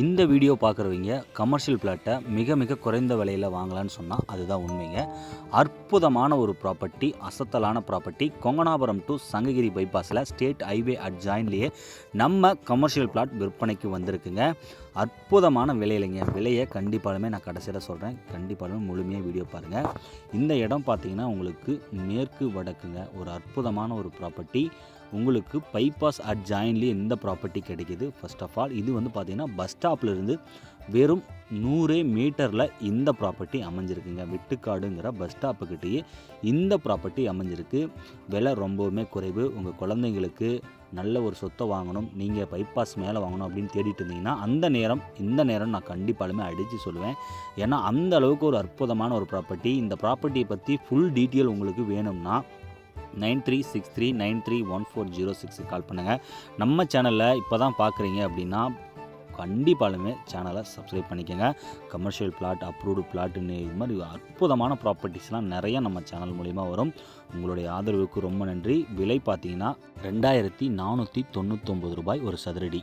இந்த வீடியோ பார்க்குறவங்க கமர்ஷியல் பிளாட்டை மிக மிக குறைந்த விலையில் வாங்கலாம்னு சொன்னால் அதுதான் உண்மைங்க. அற்புதமான ஒரு ப்ராப்பர்ட்டி அசத்தலான ப்ராப்பர்ட்டி கொங்கனாபுரம் டு சங்ககிரி பைபாஸில் ஸ்டேட் ஹைவே அட்ஜாயின்லேயே நம்ம கமர்ஷியல் பிளாட் விற்பனைக்கு வந்திருக்குங்க. அற்புதமான விலையிலைங்க. விலையை கண்டிப்பாலுமே நான் கடைசியில் சொல்கிறேன் கண்டிப்பாலுமே முழுமையாக வீடியோ பாருங்கள் இந்த இடம் பார்த்தீங்கன்னா உங்களுக்கு மேற்கு வடக்குங்க. ஒரு அற்புதமான ஒரு ப்ராப்பர்ட்டி உங்களுக்கு பைபாஸ் அட் ஜாயின்லேயே இந்த ப்ராப்பர்ட்டி கிடைக்கிது. ஃபர்ஸ்ட் ஆஃப் ஆல் இது வந்து பார்த்திங்கன்னா பஸ் ஸ்டாப்லேருந்து வெறும் நூறு மீட்டரில் இந்த ப்ராப்பர்ட்டி அமைஞ்சிருக்குங்க. வெட்டுக்காடுங்கிற பஸ் ஸ்டாப்புக்கிட்டேயே இந்த ப்ராப்பர்ட்டி அமைஞ்சிருக்கு. விலை ரொம்பவுமே குறைவு. உங்கள் குழந்தைங்களுக்கு நல்ல ஒரு சொத்தை வாங்கணும். நீங்கள் பைபாஸ் மேலே வாங்கணும் அப்படின்னு தேடிட்டு இருந்தீங்கன்னா அந்த நேரம் இந்த நேரம் நான் கண்டிப்பாலுமே அடித்து சொல்லுவேன். ஏன்னா அந்த அளவுக்கு ஒரு அற்புதமான ஒரு ப்ராப்பர்ட்டி இந்த ப்ராப்பர்ட்டியை பற்றி ஃபுல் டீட்டெயில் உங்களுக்கு வேணும்னா nine three six three nine three one four zero சிக்ஸுக்கு கால் பண்ணுங்கள் நம்ம சேனலில் இப்போ தான் பார்க்குறீங்க அப்படின்னா கண்டிப்பாலுமே சேனலை சப்ஸ்கிரைப் பண்ணிக்கோங்க. கமர்ஷியல் பிளாட் அப்ரூவ்டு பிளாட்டுன்னு இது மாதிரி அற்புதமான ப்ராப்பர்ட்டிஸ்லாம் நிறைய நம்ம சேனல் மூலிமா வரும். உங்களுடைய ஆதரவுக்கு ரொம்ப நன்றி. விலை பார்த்தீங்கன்னா ரெண்டாயிரத்தி நானூற்றி தொண்ணூத்தொம்பது ரூபாய் ஒரு சதுரடி.